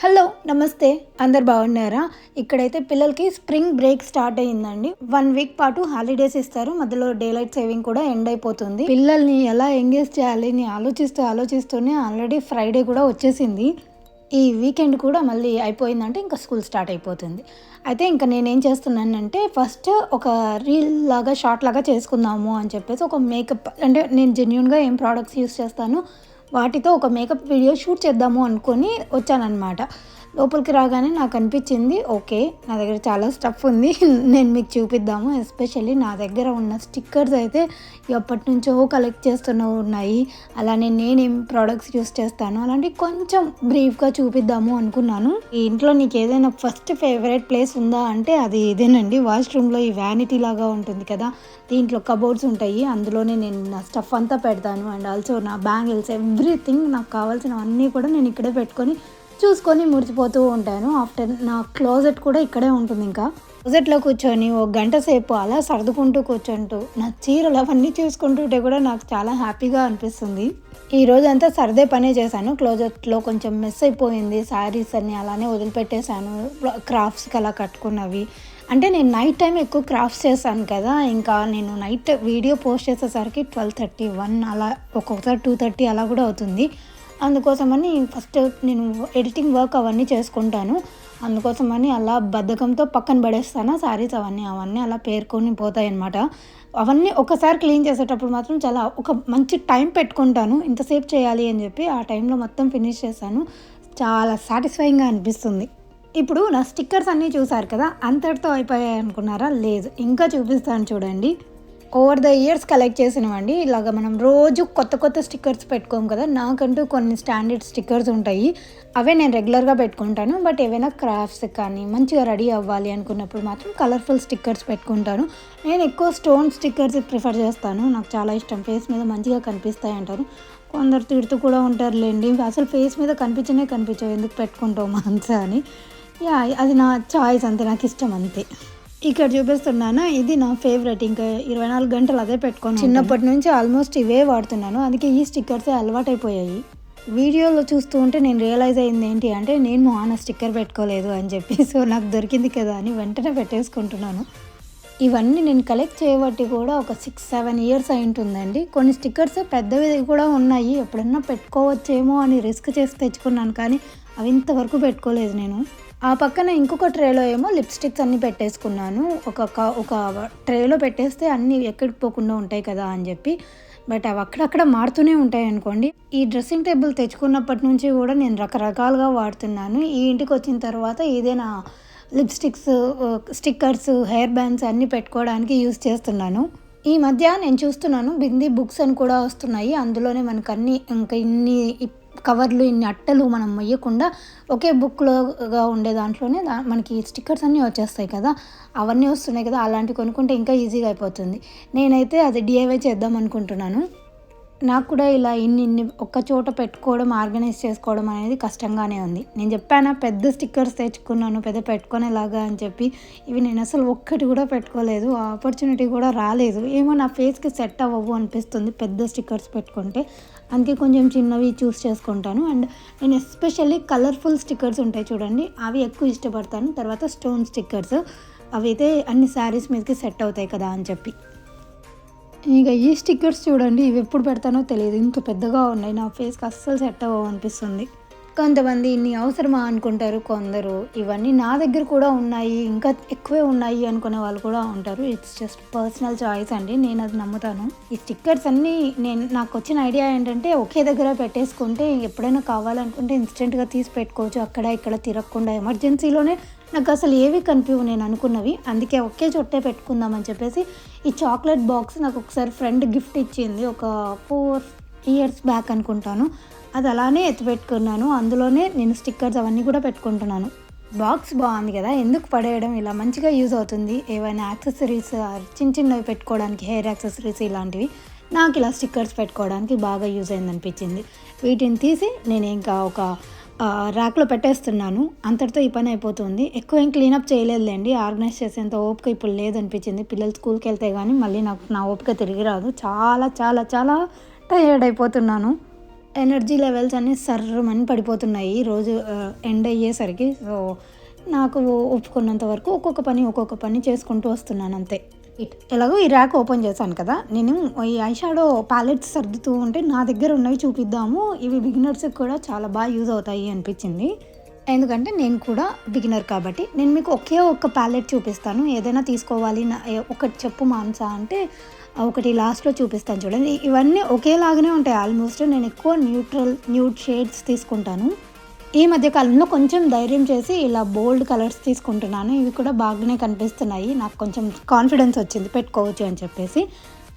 Hello నమస్తే. అందరు బాగున్నారా? ఇక్కడైతే పిల్లలకి స్ప్రింగ్ బ్రేక్ స్టార్ట్ అయ్యిందండి. వన్ వీక్ పాటు హాలిడేస్ ఇస్తారు. మధ్యలో డే లైట్ సేవింగ్ కూడా ఎండ్ అయిపోతుంది. పిల్లల్ని ఎలా ఎంగేజ్ చేయాలి అని ఆలోచిస్తూ ఆలోచిస్తూనే ఆల్రెడీ ఫ్రైడే కూడా వచ్చేసింది. ఈ వీకెండ్ కూడా మళ్ళీ అయిపోయిందంటే ఇంకా స్కూల్ స్టార్ట్ అయిపోతుంది. అయితే ఇంకా నేనేం చేస్తున్నానంటే ఫస్ట్ ఒక రీల్ లాగా షార్ట్ లాగా చేసుకుందాము అని చెప్పేసి ఒక మేకప్ అంటే నేను జెన్యున్గా ఏం ప్రోడక్ట్స్ యూస్ చేస్తాను వాటితో ఒక మేకప్ వీడియో షూట్ చేద్దాము అనుకొని వచ్చానన్నమాట. లోపలికి రాగానే నాకు అనిపించింది ఓకే నా దగ్గర చాలా స్టఫ్ ఉంది నేను మీకు చూపిద్దాము ఎస్పెషల్లీ నా దగ్గర ఉన్న స్టిక్కర్స్ అయితే ఎప్పటి నుంచో కలెక్ట్ చేస్తూనే ఉన్నాయి. అలానే నేనేం ప్రోడక్ట్స్ యూస్ చేస్తాను అలాంటి కొంచెం బ్రీఫ్గా చూపిద్దాము అనుకున్నాను. ఈ ఇంట్లో నీకు ఏదైనా ఫస్ట్ ఫేవరెట్ ప్లేస్ ఉందా అంటే అది ఇదేనండి వాష్రూమ్లో ఈ వ్యానిటీ లాగా ఉంటుంది కదా దీంట్లో కబోర్డ్స్ ఉంటాయి అందులోనే నేను నా స్టఫ్ అంతా పెడతాను అండ్ ఆల్సో నా బ్యాంగిల్స్ ఎవ్రీథింగ్ నాకు కావాల్సినవన్నీ కూడా నేను ఇక్కడే పెట్టుకొని చూసుకొని మురిచిపోతూ ఉంటాను. ఆఫ్టర్ నా క్లోజెట్ కూడా ఇక్కడే ఉంటుంది ఇంకా. క్లోజెట్లో కూర్చొని ఒక గంట సేపు అలా సర్దుకుంటూ కూర్చుంటూ నా చీరలు అవన్నీ చూసుకుంటుంటే కూడా నాకు చాలా హ్యాపీగా అనిపిస్తుంది. ఈ రోజంతా సర్దే పనే చేశాను. క్లోజెట్లో కొంచెం మిస్ అయిపోయింది. శారీస్ అన్ని అలానే వదిలిపెట్టేశాను. క్రాఫ్ట్స్కి అలా కట్టుకున్నవి. అంటే నేను నైట్ టైం ఎక్కువ క్రాఫ్ట్స్ చేశాను కదా. ఇంకా నేను నైట్ వీడియో పోస్ట్ చేసేసరికి ట్వెల్వ్ థర్టీ వన్ అలా ఒక్కొక్కసారి టూ థర్టీ అలా కూడా అవుతుంది. అందుకోసమని ఫస్ట్ నేను ఎడిటింగ్ వర్క్ అవన్నీ చేసుకుంటాను. అందుకోసమని అలా బద్ధకంతో పక్కన పడేస్తాను శారీస్ అవన్నీ అవన్నీ అలా పేర్కొని పోతాయి అనమాట అవన్నీ ఒకసారి క్లీన్ చేసేటప్పుడు మాత్రం చాలా ఒక మంచి టైం పెట్టుకుంటాను. ఇంతసేపు చేయాలి అని చెప్పి ఆ టైంలో మొత్తం ఫినిష్ చేస్తాను చాలా సాటిస్ఫైయింగ్గా అనిపిస్తుంది. ఇప్పుడు నా స్టిక్కర్స్ అన్నీ చూసారు కదా అంతటితో అయిపోయాయి అనుకున్నారా లేదు ఇంకా చూపిస్తాను చూడండి. ఓవర్ ద ఇయర్స్ కలెక్ట్ చేసినవండి. ఇలాగ మనం రోజు కొత్త కొత్త స్టిక్కర్స్ పెట్టుకోం కదా నాకంటూ కొన్ని స్టాండర్డ్ స్టిక్కర్స్ ఉంటాయి. అవే నేను రెగ్యులర్గా పెట్టుకుంటాను. బట్ ఏవైనా క్రాఫ్ట్స్ కానీ మంచిగా రెడీ అవ్వాలి అనుకున్నప్పుడు మాత్రం కలర్ఫుల్ స్టిక్కర్స్ పెట్టుకుంటాను. నేను ఎక్కువ స్టోన్ స్టిక్కర్స్ ప్రిఫర్ చేస్తాను. నాకు చాలా ఇష్టం. ఫేస్ మీద మంచిగా కనిపిస్తాయి అంటారు. కొందరు తిడుతూ కూడా ఉంటారులేండి. అసలు ఫేస్ మీద కనిపించనే కనిపించవు. ఎందుకు పెట్టుకుంటావు మంచిగా అని. యా అది నా చాయిస్ అంతే. నాకు ఇష్టం అంతే. ఇక్కడ చూపిస్తున్నాను. ఇది నా ఫేవరెట్ ఇంకా ఇరవై నాలుగు గంటలు అదే పెట్టుకొని చిన్నప్పటి నుంచి ఆల్మోస్ట్ ఇవే వాడుతున్నాను. అందుకే ఈ స్టిక్కర్సే అలవాటైపోయాయి. వీడియోలో చూస్తూ ఉంటే నేను రియలైజ్ అయింది ఏంటి అంటే నేను ఆన స్టిక్కర్ పెట్టుకోలేదు అని చెప్పి. సో నాకు దొరికింది కదా అని వెంటనే పెట్టేసుకుంటున్నాను. ఇవన్నీ నేను కలెక్ట్ చేయబట్టి కూడా ఒక సిక్స్ సెవెన్ ఇయర్స్ అయి ఉంటుందండి. కొన్ని స్టిక్కర్స్ పెద్దవి కూడా ఉన్నాయి. ఎప్పుడన్నా పెట్టుకోవచ్చేమో అని రిస్క్ చేసి తెచ్చుకున్నాను. కానీ అవి ఇంతవరకు పెట్టుకోలేదు నేను. ఆ పక్కన ఇంకొక ట్రేలో ఏమో లిప్స్టిక్స్ అన్నీ పెట్టేసుకున్నాను. ఒక ఒక ట్రేలో పెట్టేస్తే అన్నీ ఎక్కడికి పోకుండా ఉంటాయి కదా అని చెప్పి. బట్ అవి అక్కడక్కడ మారుతూనే ఉంటాయి అనుకోండి. ఈ డ్రెస్సింగ్ టేబుల్ తెచ్చుకున్నప్పటి నుంచి కూడా నేను రకరకాలుగా వాడుతున్నాను. ఈ ఇంటికి వచ్చిన తర్వాత ఇదే నా లిప్స్టిక్స్ స్టిక్కర్స్ హెయిర్ బ్యాండ్స్ అన్నీ పెట్టుకోవడానికి యూస్ చేస్తున్నాను. ఈ మధ్య నేను చూస్తున్నాను బిందీ బుక్స్ అని కూడా వస్తున్నాయి. అందులోనే మనకు అన్ని ఇంకా ఇన్ని కవర్లు ఇన్ని అట్టలు మనం మొయ్యకుండా ఒకే బుక్లోగా ఉండే దాంట్లోనే దా మనకి స్టిక్కర్స్ అన్నీ వచ్చేస్తాయి కదా అవన్నీ వస్తున్నాయి కదా అలాంటివి కొనుక్కుంటే ఇంకా ఈజీగా అయిపోతుంది. నేనైతే అది డిఐవై చేద్దాం అనుకుంటున్నాను. నాకు కూడా ఇలా ఇన్ని ఇన్ని ఒక్క చోట పెట్టుకోవడం ఆర్గనైజ్ చేసుకోవడం అనేది కష్టంగానే ఉంది. నేను చెప్పానా పెద్ద స్టిక్కర్స్ తెచ్చుకున్నాను పెద్ద పెట్టుకునేలాగా అని చెప్పి ఇవి నేను అసలు ఒక్కటి కూడా పెట్టుకోలేదు ఆ ఆపర్చునిటీ కూడా రాలేదు. ఏమో నా ఫేస్కి సెట్ అవ్వవు అనిపిస్తుంది పెద్ద స్టిక్కర్స్ పెట్టుకుంటే. అందుకే కొంచెం చిన్నవి చూస్ చేసుకుంటాను. అండ్ నేను ఎస్పెషల్లీ కలర్ఫుల్ స్టిక్కర్స్ ఉంటాయి చూడండి. అవి ఎక్కువ ఇష్టపడతాను. తర్వాత స్టోన్ స్టిక్కర్స్. అవి అయితే అన్ని శారీస్ మీదకి సెట్ అవుతాయి కదా అని చెప్పి. ఇక ఈ స్టిక్కర్స్ చూడండి. ఇవి ఎప్పుడు పెడతానో తెలియదు. ఇంత పెద్దగా ఉన్నాయి. నా ఫేస్కి అస్సలు సెట్ అవ్వవు అనిపిస్తుంది. కొంతమంది ఇన్ని అవసరమా అనుకుంటారు కొందరు. ఇవన్నీ నా దగ్గర కూడా ఉన్నాయి ఇంకా ఎక్కువే ఉన్నాయి అనుకునే వాళ్ళు కూడా ఉంటారు. ఇట్స్ జస్ట్ పర్సనల్ చాయిస్ అండి నేను అది నమ్ముతాను. ఈ స్టిక్కర్స్ అన్నీ నేను నాకు వచ్చిన ఐడియా ఏంటంటే ఒకే దగ్గర పెట్టేసుకుంటే ఎప్పుడైనా కావాలనుకుంటే ఇన్స్టెంట్గా తీసి పెట్టుకోవచ్చు. అక్కడ ఇక్కడ తిరగకుండా ఎమర్జెన్సీలోనే నాకు అసలు ఏవి కనిపించవు నేను అనుకున్నవి. అందుకే ఒకే చోటే పెట్టుకుందామని చెప్పేసి ఈ చాక్లెట్ బాక్స్ నాకు ఒకసారి ఫ్రెండ్ గిఫ్ట్ ఇచ్చింది. ఒక ఫోర్ ఇయర్స్ బ్యాక్ అనుకుంటాను. అది అలానే ఎత్తిపెట్టుకున్నాను అందులోనే నేను స్టిక్కర్స్ అవన్నీ కూడా పెట్టుకుంటున్నాను. బాక్స్ బాగుంది కదా ఎందుకు పడేయడం? ఇలా మంచిగా యూజ్ అవుతుంది. ఏవైనా యాక్సెసరీస్ చిన్న చిన్నవి పెట్టుకోవడానికి హెయిర్ యాక్సెసరీస్ ఇలాంటివి నాకు ఇలా స్టిక్కర్స్ పెట్టుకోవడానికి బాగా యూజ్ అయింది అనిపించింది వీటిని తీసి నేను ఇంకా ఒక ర్యాక్లో పెట్టేస్తున్నాను. అంతటితో ఈ పని అయిపోతుంది. ఎక్కువ ఏం క్లీనప్ చేయలేదులేండి. ఆర్గనైజ్ చేసేంత ఓపిక ఇప్పుడు లేదనిపించింది. పిల్లలు స్కూల్కి వెళ్తే కానీ మళ్ళీ నాకు నా ఓపిక తిరిగి రాదు. చాలా చాలా చాలా టైర్డ్ అయిపోతున్నాను. ఎనర్జీ లెవెల్స్ అన్నీ సర్రమని పడిపోతున్నాయి రోజు ఎండ్ అయ్యేసరికి. సో నాకు ఒప్పుకున్నంత వరకు ఒక్కొక్క పని ఒక్కొక్క పని చేసుకుంటూ వస్తున్నాను అంతే. ఇట్ ఎలాగో ఈ ర్యాక్ ఓపెన్ చేశాను కదా. నేను ఈ ఐషాడో ప్యాలెట్స్ సర్దుతూ ఉంటే నా దగ్గర ఉన్నవి చూపిద్దాము. ఇవి బిగినర్స్కి కూడా చాలా బాగా యూజ్ అవుతాయి అనిపించింది. ఎందుకంటే నేను కూడా బిగినర్ కాబట్టి నేను మీకు ఒకే ఒక్క ప్యాలెట్ చూపిస్తాను. ఏదైనా తీసుకోవాలి నా ఒకటి చెప్పు మాన్సా అంటే ఒకటి లాస్ట్లో చూపిస్తాను చూడండి. ఇవన్నీ ఒకేలాగానే ఉంటాయి. ఆల్మోస్ట్ నేను ఎక్కువ న్యూట్రల్ న్యూట్ షేడ్స్ తీసుకుంటాను. ఈ మధ్య కాలంలో కొంచెం ధైర్యం చేసి ఇలా బోల్డ్ కలర్స్ తీసుకుంటున్నాను. ఇవి కూడా బాగానే కనిపిస్తున్నాయి. నాకు కొంచెం కాన్ఫిడెన్స్ వచ్చింది. పెట్టుకోవచ్చు అని చెప్పేసి.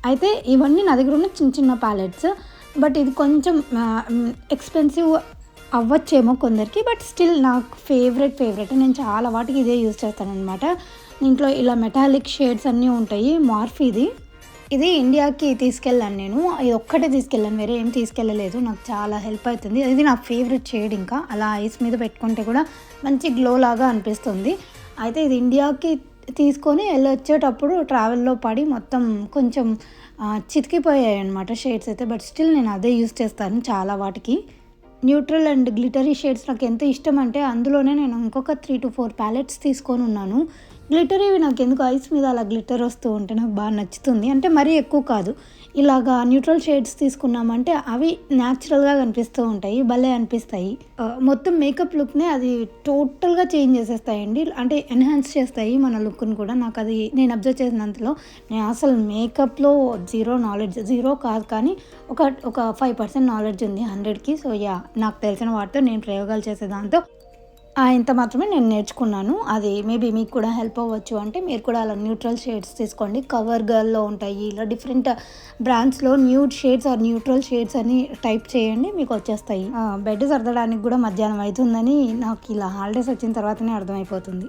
అయితే ఇవన్నీ నా దగ్గర ఉన్న చిన్న చిన్న ప్యాలెట్స్ బట్ ఇది కొంచెం ఎక్స్పెన్సివ్ అవ్వచ్చేమో కొందరికి. బట్ స్టిల్ నాకు ఫేవరెట్ ఫేవరెట్ నేను చాలా వాటికి ఇదే యూజ్ చేస్తాను అనమాట దీంట్లో ఇలా మెటాలిక్ షేడ్స్ అన్నీ ఉంటాయి. మార్ఫ్ ఇది. ఇది ఇండియాకి తీసుకెళ్ళాను నేను. ఇది ఒక్కటే తీసుకెళ్ళాను వేరే ఏం తీసుకెళ్ళలేదు. నాకు చాలా హెల్ప్ అవుతుంది. ఇది నా ఫేవరెట్ షేడ్ ఇంకా. అలా ఐస్ మీద పెట్టుకుంటే కూడా మంచి గ్లో లాగా అనిపిస్తుంది. అయితే ఇది ఇండియాకి తీసుకొని వెళ్ళి వచ్చేటప్పుడు ట్రావెల్లో పడి మొత్తం కొంచెం చితికిపోయాయి అనమాట షేడ్స్ అయితే. బట్ స్టిల్ నేను అదే యూస్ చేస్తాను చాలా వాటికి. న్యూట్రల్ అండ్ గ్లిటరీ షేడ్స్ నాకు ఎంత ఇష్టం అంటే అందులోనే నేను ఇంకొక త్రీ టు ఫోర్ ప్యాలెట్స్ తీసుకొని ఉన్నాను. గ్లిటర్ ఇవి నాకు ఎందుకు ఐస్ మీద అలా గ్లిటర్ వస్తూ ఉంటే నాకు బాగా నచ్చుతుంది. అంటే మరీ ఎక్కువ కాదు. ఇలాగా న్యూట్రల్ షేడ్స్ తీసుకున్నామంటే అవి న్యాచురల్గా కనిపిస్తూ ఉంటాయి. భలే అనిపిస్తాయి. మొత్తం మేకప్ లుక్నే అది టోటల్గా చేంజ్ చేసేస్తాయండి. అంటే ఎన్హాన్స్ చేస్తాయి మన లుక్ని కూడా. నాకు అది నేను అబ్జర్వ్ చేసినంతలో నేను అసలు మేకప్లో జీరో నాలెడ్జ్ జీరో కాదు కానీ ఒక ఒక ఫైవ్ పర్సెంట్ నాలెడ్జ్ ఉంది హండ్రెడ్కి. సో యా నాకు తెలిసిన వాటితో నేను ప్రయోగాలు చేసే దాంతో ఇంత మాత్రమే నేను నేర్చుకున్నాను. అది మేబీ మీకు కూడా హెల్ప్ అవ్వచ్చు. అంటే మీరు కూడా అలా న్యూట్రల్ షేడ్స్ తీసుకోండి. కవర్ గర్ల్లో ఉంటాయి. ఇలా different బ్రాండ్స్లో nude shades or neutral shades అని టైప్ చేయండి. మీకు వచ్చేస్తాయి. బెడ్ సర్దడానికి కూడా మధ్యాహ్నం అవుతుందని నాకు ఇలా హాలిడేస్ వచ్చిన తర్వాతనే అర్థమైపోతుంది.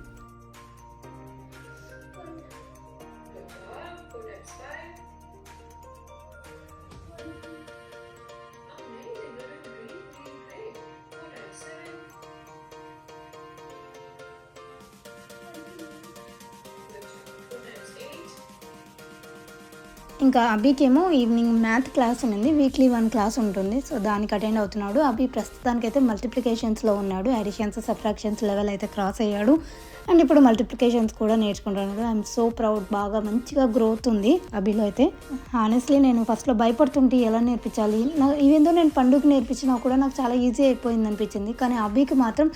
ఇంకా అభికేమో ఈవినింగ్ మ్యాథ్ క్లాస్ ఉంది వీక్లీ వన్ క్లాస్ ఉంటుంది. సో దానికి అటెండ్ అవుతున్నాడు. అభి ప్రస్తుతానికైతే మల్టిప్లికేషన్స్లో ఉన్నాడు. అడిషన్స్ సబ్ట్రాక్షన్స్ లెవెల్ అయితే క్రాస్ అయ్యాడు. అండ్ ఇప్పుడు మల్టిప్లికేషన్స్ కూడా నేర్చుకుంటున్నాడు. ఐఎమ్ సో ప్రౌడ్ బాగా మంచిగా గ్రోత్ ఉంది అభిలో అయితే. హానెస్ట్లీ నేను ఫస్ట్లో భయపడుతుంటే ఎలా నేర్పించాలి? నా నేను పండుగ నేర్పించినా కూడా నాకు చాలా ఈజీ అయిపోయింది అనిపించింది. కానీ అభికి మాత్రం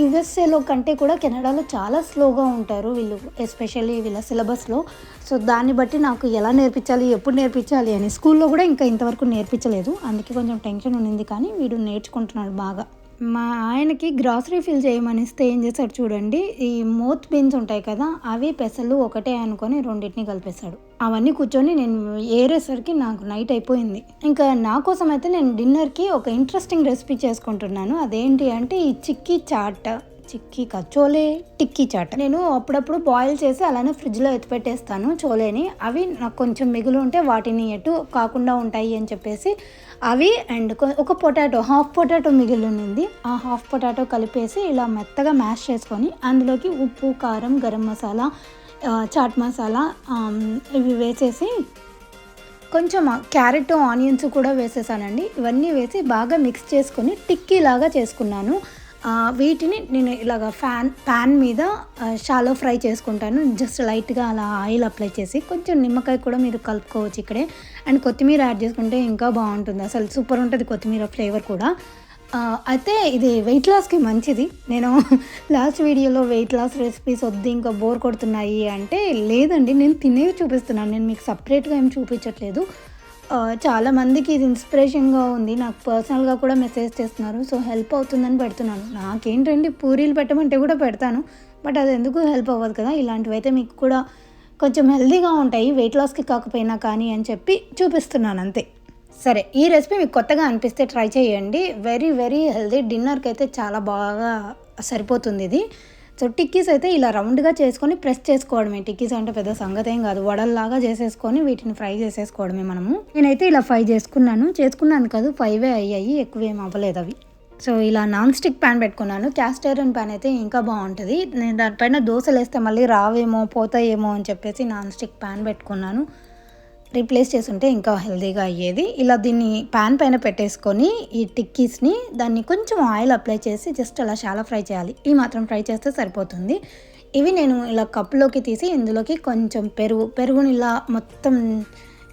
యుఎస్ఏలో కంటే కూడా కెనడాలో చాలా స్లోగా ఉంటారు వీళ్ళు ఎస్పెషల్లీ వీళ్ళ సిలబస్లో. సో దాన్ని బట్టి నాకు ఎలా నేర్పించాలి ఎప్పుడు నేర్పించాలి అని స్కూల్లో కూడా ఇంకా ఇంతవరకు నేర్పించలేదు. అందుకే కొంచెం టెన్షన్ ఉండింది కానీ వీడు నేర్చుకుంటున్నాడు బాగా. మా ఆయనకి గ్రాసరీ ఫిల్ చేయమనిస్తే ఏం చేశాడు చూడండి ఈ మోత్ బీన్స్ ఉంటాయి కదా అవి పెసలు ఒకటే అనుకొని రెండింటిని కలిపేశాడు. అవన్నీ కూర్చొని నేను ఏరేసరికి నాకు నైట్ అయిపోయింది. ఇంకా నా కోసం అయితే నేను డిన్నర్కి ఒక ఇంట్రెస్టింగ్ రెసిపీ చేసుకుంటున్నాను. అదేంటి అంటే ఈ చిక్కీ చాట్ చిక్కీ కాదు చోలే టిక్కీ చాట్. నేను అప్పుడప్పుడు బాయిల్ చేసి అలానే ఫ్రిడ్జ్లో ఎత్తిపెట్టేస్తాను చోలేని. అవి నాకు కొంచెం మిగులు ఉంటే వాటిని ఎటు కాకుండా ఉంటాయి అని చెప్పేసి అవి అండ్ ఒక పొటాటో హాఫ్ పొటాటో మిగిలి ఉంది ఆ హాఫ్ పొటాటో కలిపేసి ఇలా మెత్తగా మ్యాష్ చేసుకొని అందులోకి ఉప్పు కారం గరం మసాలా చాట్ మసాలా ఇవి వేసేసి కొంచెం క్యారెట్ ఆనియన్స్ కూడా వేసేసానండి. ఇవన్నీ వేసి బాగా మిక్స్ చేసుకొని టిక్కీ లాగా చేసుకున్నాను. వీటిని నేను ఇలాగ ఫ్యాన్ ప్యాన్ మీద షాలో ఫ్రై చేసుకుంటాను. జస్ట్ లైట్గా అలా ఆయిల్ అప్లై చేసి కొంచెం నిమ్మకాయ కూడా మీరు కలుపుకోవచ్చు ఇక్కడే. అండ్ కొత్తిమీర యాడ్ చేసుకుంటే ఇంకా బాగుంటుంది. అసలు సూపర్ ఉంటుంది కొత్తిమీర ఫ్లేవర్ కూడా. అయితే ఇది వెయిట్ లాస్కి మంచిది. నేను లాస్ట్ వీడియోలో వెయిట్ లాస్ రెసిపీస్ వద్దు ఇంకా బోర్ కొడుతున్నాయి అంటే లేదండి నేను తినేవి చూపిస్తున్నాను. నేను మీకు సపరేట్గా ఏం చూపించట్లేదు. చాలామందికి చాలా మందికి ఇది ఇన్స్పిరేషన్గా ఉంది. నాకు పర్సనల్గా కూడా మెసేజ్ చేస్తున్నారు. సో హెల్ప్ అవుతుందని పెడుతున్నాను. నాకేంటండి పూరీలు పెట్టమంటే కూడా పెడతాను. బట్ అది ఎందుకు హెల్ప్ అవ్వదు కదా? ఇలాంటివి అయితే మీకు కూడా కొంచెం హెల్దీగా ఉంటాయి. వెయిట్ లాస్కి కాకపోయినా కానీ అని చెప్పి చూపిస్తున్నాను అంతే. సరే ఈ రెసిపీ మీకు కొత్తగా అనిపిస్తే ట్రై చేయండి. వెరీ వెరీ హెల్దీ డిన్నర్కి అయితే చాలా బాగా సరిపోతుంది ఇది. సో టిక్కీస్ అయితే ఇలా రౌండ్గా చేసుకొని ప్రెస్ చేసుకోవడమే. టిక్కీస్ అంటే పెద్ద సంగతి ఏం కాదు. వడల్లాగా చేసేసుకొని వీటిని ఫ్రై చేసేసుకోవడమే మనము. నేనైతే ఇలా ఫ్రై చేసుకున్నాను. చేసుకున్నాను కాదు ఫైవే అయ్యాయి. ఎక్కువేం అవ్వలేదు అవి. సో ఇలా నాన్ స్టిక్ ప్యాన్ పెట్టుకున్నాను. క్యాస్ట్ ఐరన్ ప్యాన్ అయితే ఇంకా బాగుంటుంది. నేను దానిపైన దోశలు వేస్తే మళ్ళీ రావేమో పోతాయేమో అని చెప్పేసి నాన్ స్టిక్ ప్యాన్ పెట్టుకున్నాను. రీప్లేస్ చేసుంటే ఇంకా హెల్దీగా అయ్యేది. ఇలా దీన్ని ప్యాన్ పైన పెట్టేసుకొని ఈ టిక్కీస్ని దాన్ని కొంచెం ఆయిల్ అప్లై చేసి జస్ట్ అలా చాలా ఫ్రై చేయాలి. ఈ మాత్రం ఫ్రై చేస్తే సరిపోతుంది. ఇవి నేను ఇలా కప్లోకి తీసి ఇందులోకి కొంచెం పెరుగు పెరుగుని ఇలా మొత్తం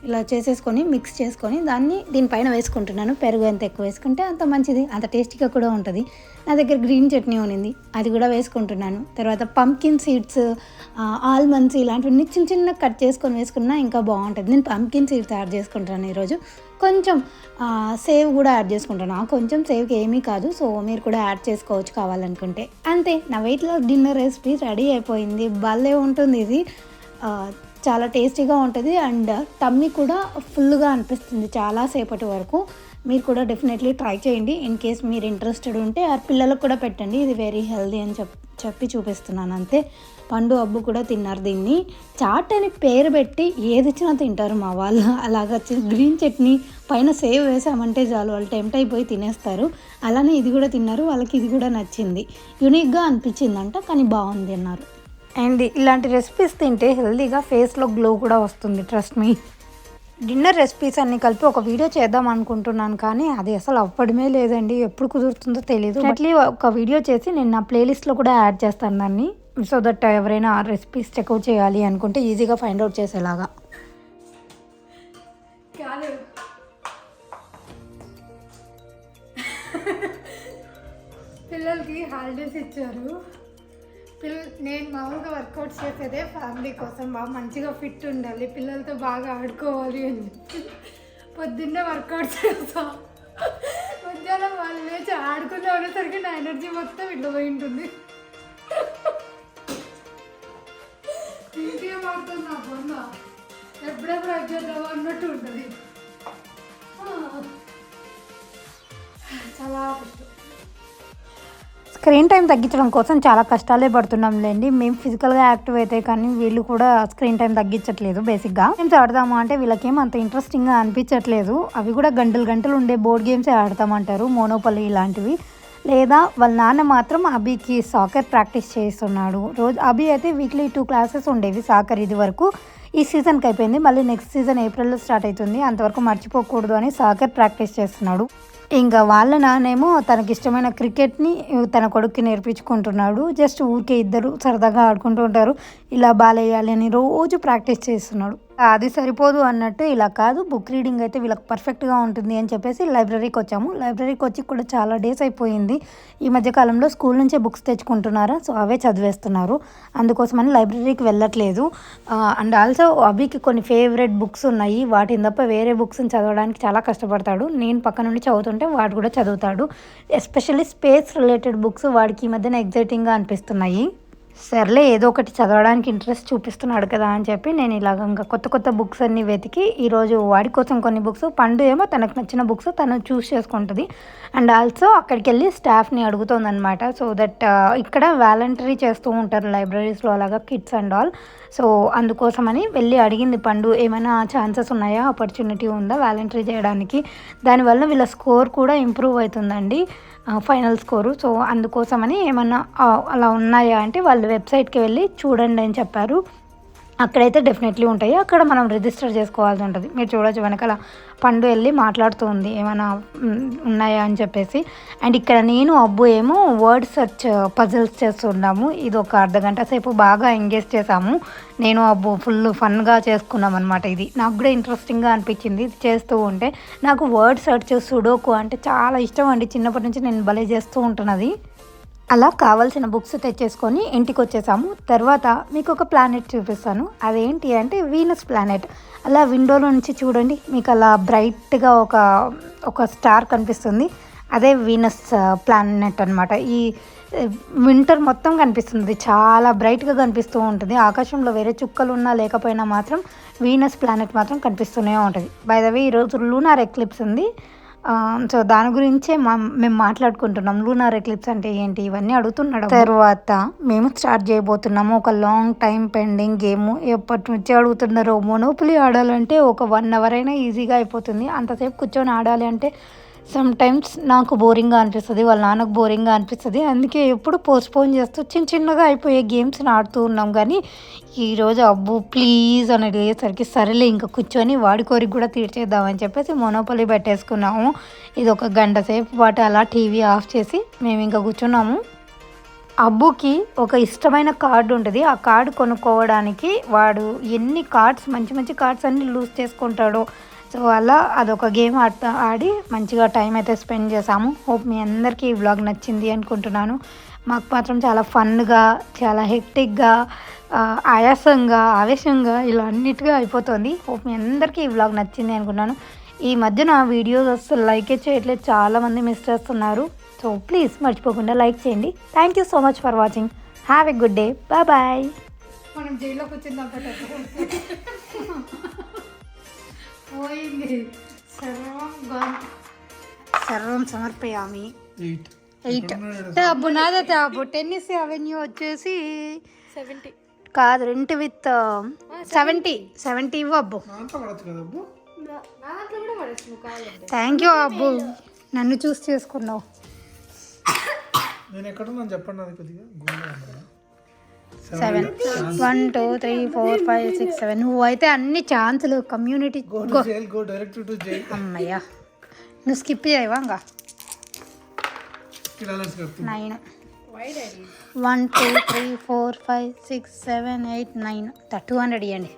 ఇలా చేసేసుకొని మిక్స్ చేసుకొని దాన్ని దీనిపైన వేసుకుంటున్నాను. పెరుగు ఎంత ఎక్కువ వేసుకుంటే అంత మంచిది. అంత టేస్టీగా కూడా ఉంటుంది. నా దగ్గర గ్రీన్ చట్నీ ఉన్నింది. అది కూడా వేసుకుంటున్నాను. తర్వాత పంకిన్ సీడ్స్ ఆల్మండ్స్ ఇలాంటివన్నీ చిన్న చిన్న కట్ చేసుకొని వేసుకున్నా ఇంకా బాగుంటుంది. నేను పంకిన్ సీడ్స్ యాడ్ చేసుకుంటాను ఈరోజు. కొంచెం సేవ్ కూడా యాడ్ చేసుకుంటాను ఆ కొంచెం సేవ్కి ఏమీ కాదు. సో మీరు కూడా యాడ్ చేసుకోవచ్చు కావాలనుకుంటే. అంతే. నా weight loss dinner recipe ready అయిపోయింది. భలే ఉంటుంది ఇది. చాలా టేస్టీగా ఉంటుంది అండ్ టమ్మీ కూడా ఫుల్గా అనిపిస్తుంది చాలాసేపటి వరకు. మీరు కూడా డెఫినెట్లీ ట్రై చేయండి. ఇన్ కేస్ మీరు ఇంట్రెస్టెడ్ ఉంటే ఆ పిల్లలకు కూడా పెట్టండి. ఇది వెరీ హెల్దీ అని చెప్ చెప్పి చూపిస్తున్నాను అంతే. పండు అబ్బు కూడా తిన్నారు దీన్ని. చాట్ అని పేరు పెట్టి ఏదిచ్చినా తింటారు మా వాళ్ళు. అలాగా గ్రీన్ చట్నీ పైన సేవ్ వేసామంటే చాలు. వాళ్ళు టెంప్ట్ అయిపోయి తినేస్తారు. అలానే ఇది కూడా తిన్నారు. వాళ్ళకి ఇది కూడా నచ్చింది. యునిక్గా అనిపించిందంట కానీ బాగుంది అన్నారు. అండ్ ఇలాంటి రెసిపీస్ తింటే హెల్తీగా ఫేస్లో గ్లో కూడా వస్తుంది ట్రస్ట్ మీ డిన్నర్ రెసిపీస్ అన్ని కలిపి ఒక వీడియో చేద్దాం అనుకుంటున్నాను కానీ అది అసలు అవ్వడమే లేదండి. ఎప్పుడు కుదురుతుందో తెలియదు అట్లీ ఒక వీడియో చేసి నేను నా ప్లేలిస్ట్లో కూడా యాడ్ చేస్తాను దాన్ని. సో దట్ ఎవరైనా రెసిపీస్ చెక్అవుట్ చేయాలి అనుకుంటే ఈజీగా ఫైండ్ అవుట్ చేసేలాగా. పిల్లలకి హాలిడేస్ ఇచ్చారు. పిల్ల నేను మామూలుగా వర్కౌట్ చేసేదే ఫ్యామిలీ కోసం బాగా మంచిగా ఫిట్ ఉండాలి పిల్లలతో బాగా ఆడుకోవాలి అని చెప్పి. పొద్దున్నే వర్కౌట్ చేస్తా. మధ్యాహ్నం వాళ్ళు లేచి ఆడుకుందాం అనేసరికి నా ఎనర్జీ మొత్తం ఇట్లా పోయి ఉంటుంది ఇంకేం ఆడుతుంది నా బొమ్మ? ఎప్పుడెప్పుడు వచ్చేద్దాం అన్నట్టు ఉంటుంది. చాలా కష్టం స్క్రీన్ టైం తగ్గించడం కోసం చాలా కష్టాలే పడుతున్నాం లేండి. మేము ఫిజికల్గా యాక్టివ్ అయితే కానీ వీళ్ళు కూడా స్క్రీన్ టైం తగ్గించట్లేదు బేసిక్గా. గేమ్స్ ఆడదాము అంటే వీళ్ళకేం అంత ఇంట్రెస్టింగ్గా అనిపించట్లేదు. అవి కూడా గంటలు గంటలు ఉండే బోర్డ్ గేమ్సే ఆడతామంటారు మోనోపల్లి ఇలాంటివి. లేదా వాళ్ళ నాన్న మాత్రం అభికి సాకర్ ప్రాక్టీస్ చేస్తున్నాడు. రోజు అభి అయితే వీక్లీ టూ క్లాసెస్ ఉండేవి సాకర్ ఇది వరకు. ఈ సీజన్కి అయిపోయింది. మళ్ళీ నెక్స్ట్ సీజన్ ఏప్రిల్లో స్టార్ట్ అవుతుంది. అంతవరకు మర్చిపోకూడదు అని సాకర్ ప్రాక్టీస్ చేస్తున్నాడు. ఇంకా వాళ్ళ నాన్నేమో తనకి ఇష్టమైన క్రికెట్ని తన కొడుక్కి నేర్పించుకుంటున్నాడు. జస్ట్ ఊరికే ఇద్దరు సరదాగా ఆడుకుంటూ ఉంటారు. ఇలా బాలేయాలి అని రోజు ప్రాక్టీస్ చేస్తున్నాడు. అది సరిపోదు అన్నట్టు ఇలా కాదు. బుక్ రీడింగ్ అయితే వీళ్ళకి పర్ఫెక్ట్గా ఉంటుంది అని చెప్పేసి లైబ్రరీకి వచ్చాము. లైబ్రరీకి వచ్చి కూడా చాలా డేస్ అయిపోయింది. ఈ మధ్యకాలంలో స్కూల్ నుంచే బుక్స్ తెచ్చుకుంటున్నారా? సో అవే చదివేస్తున్నారు. అందుకోసమని లైబ్రరీకి వెళ్ళట్లేదు. అండ్ ఆల్సో అభికి కొన్ని ఫేవరెట్ బుక్స్ ఉన్నాయి. వాటిని తప్ప వేరే బుక్స్ని చదవడానికి చాలా కష్టపడతాడు. నేను పక్క నుండి చదువుతుంటే వాడు కూడా చదువుతాడు. ఎస్పెషల్లీ స్పేస్ రిలేటెడ్ బుక్స్ వాడికి ఈ మధ్యన ఎగ్జైటింగ్గా అనిపిస్తున్నాయి. సర్లే ఏదో ఒకటి చదవడానికి ఇంట్రెస్ట్ చూపిస్తున్నాడు కదా అని చెప్పి నేను ఇలాగ ఇంకా కొత్త కొత్త బుక్స్ అన్ని వెతికి ఈరోజు వాడి కోసం కొన్ని బుక్స్ పండు ఏమో తనకు నచ్చిన బుక్స్ తను చూస్ చేసుకుంటుంది. అండ్ ఆల్సో అక్కడికి వెళ్ళి స్టాఫ్ని అడుగుతుందనమాట సో దట్ uh, ఇక్కడ వాలంటరీ చేస్తూ ఉంటారు లైబ్రరీస్లో అలాగా కిడ్స్ అండ్ ఆల్ సో అందుకోసమని వెళ్ళి అడిగింది పండు ఏమైనా ఛాన్సెస్ ఉన్నాయా? ఆపర్చునిటీ ఉందా వాలంటరీ చేయడానికి? దానివల్ల వీళ్ళ స్కోర్ కూడా ఇంప్రూవ్ అవుతుందండి. ఫైనల్ స్కోరు సో అందుకోసమని ఏమన్నా అలా ఉన్నాయా అంటే వాళ్ళు వెబ్సైట్కి వెళ్ళి చూడండి అని చెప్పారు. అక్కడైతే డెఫినెట్లీ ఉంటాయి. అక్కడ మనం రిజిస్టర్ చేసుకోవాల్సి ఉంటుంది. మీరు చూడొచ్చు వెనకాల. పండు వెళ్ళి మాట్లాడుతూ ఉంది ఏమైనా ఉన్నాయా అని చెప్పేసి. అండ్ ఇక్కడ నేను అబ్బు ఏమో వర్డ్ సెర్చ్ పజిల్స్ చేస్తున్నాము ఇది ఒక అర్ధ గంట సేపు బాగా ఎంగేజ్ చేసాము నేను అబ్బు ఫుల్ ఫన్గా చేసుకున్నాం అనమాట ఇది. నాకు కూడా ఇంట్రెస్టింగ్గా అనిపించింది ఇది చేస్తూ ఉంటే. నాకు వర్డ్ సెర్చ్ సుడోకు అంటే చాలా ఇష్టం అండి. చిన్నప్పటి నుంచి నేను భలే చేస్తూ ఉంటున్నది. అలా కావాల్సిన బుక్స్ తెచ్చేసుకొని ఇంటికి వచ్చేసాము తర్వాత మీకు ఒక ప్లానెట్ చూపిస్తాను. అదేంటి అంటే వీనస్ ప్లానెట్ అలా విండోలో నుంచి చూడండి మీకు అలా బ్రైట్గా ఒక ఒక స్టార్ కనిపిస్తుంది. అదే వీనస్ ప్లానెట్ అనమాట ఈ uh, వింటర్ మొత్తం కనిపిస్తుంది. చాలా బ్రైట్గా కనిపిస్తూ ఉంటుంది. ఆకాశంలో వేరే చుక్కలు ఉన్నా లేకపోయినా మాత్రం వీనస్ ప్లానెట్ మాత్రం కనిపిస్తూనే ఉంటుంది. బై ద వే ఈరోజు లూనార్ ఎక్లిప్స్ ఉంది. సో దాని గురించే మా మేము మాట్లాడుకుంటున్నాం. లూనార్ ఎక్లిప్స్ అంటే ఏంటి? ఇవన్నీ అడుగుతున్నాడు తర్వాత మేము స్టార్ట్ చేయబోతున్నాము. ఒక లాంగ్ టైం పెండింగ్ గేమ్ ఎప్పటి నుంచి అడుగుతున్నారు మొనోపులి ఆడాలంటే ఒక వన్ అవర్ అయినా ఈజీగా అయిపోతుంది. అంతసేపు కూర్చొని ఆడాలి అంటే సమ్ టైమ్స్ నాకు బోరింగ్గా అనిపిస్తుంది వాళ్ళ నాన్నకు బోరింగ్గా అనిపిస్తుంది. అందుకే ఎప్పుడు పోస్ట్పోన్ చేస్తూ చిన్న చిన్నగా అయిపోయే గేమ్స్ని ఆడుతూ ఉన్నాం. కానీ ఈరోజు అబ్బు ప్లీజ్ అని అడిగేసరికి సరేలే ఇంకా కూర్చొని వాడి కోరిక కూడా తీర్చేద్దామని చెప్పేసి మొనోపలి పెట్టేసుకున్నాము. ఇది ఒక గంట సేపు పాటు అలా టీవీ ఆఫ్ చేసి మేము ఇంకా కూర్చున్నాము. అబ్బుకి ఒక ఇష్టమైన కార్డు ఉంటుంది. ఆ కార్డు కొనుక్కోవడానికి వాడు ఎన్ని కార్డ్స్ మంచి మంచి కార్డ్స్ అన్ని లూజ్ చేసుకుంటాడో సో అలా అదొక గేమ్ ఆడతా ఆడి మంచిగా టైం అయితే స్పెండ్ చేసాము హోప్ మీ అందరికీ ఈ వ్లాగ్ నచ్చింది అనుకుంటున్నాను. మాకు మాత్రం చాలా ఫన్గా చాలా హెక్టిక్గా ఆయాసంగా ఆవేశంగా ఇలా అన్నిటిగా అయిపోతుంది. హోప్ మీ అందరికీ ఈ వ్లాగ్ నచ్చింది అనుకున్నాను ఈ మధ్యన వీడియోస్ అసలు లైకే చేయట్లేదు. చాలామంది మిస్ చేస్తున్నారు. సో ప్లీజ్ మర్చిపోకుండా లైక్ చేయండి. Thank you so much for watching have a good day bye bye మనం జైల్లోకి వచ్చిందాక పోయింది. సర్వం గన్ సర్వం సమర్పయామి. ఎయిట్. ఎయిట్. అబ్బు నాదైతే అబ్బు టెన్నిస్ అవెన్యూ వచ్చేసి సెవెంటీ. కాదు రెంట్ విత్ సెవెంటీ. సెవెంటీ. ఇవ్వు అబ్బు. థ్యాంక్ యూ అబ్బు. నన్ను చూస్ చేసుకున్నావు. నేను ఎక్కడున్నాను చెప్పండి అది కొద్దిగా? Seven one two three four five six seven నువ్వు అయితే అన్ని ఛాన్సులు కమ్యూనిటీ అమ్మయ్యా. నువ్వు స్కిప్ చేయవా ఇంకా. Nine one two three four five six seven eight nine two hundred ఇవ్వండి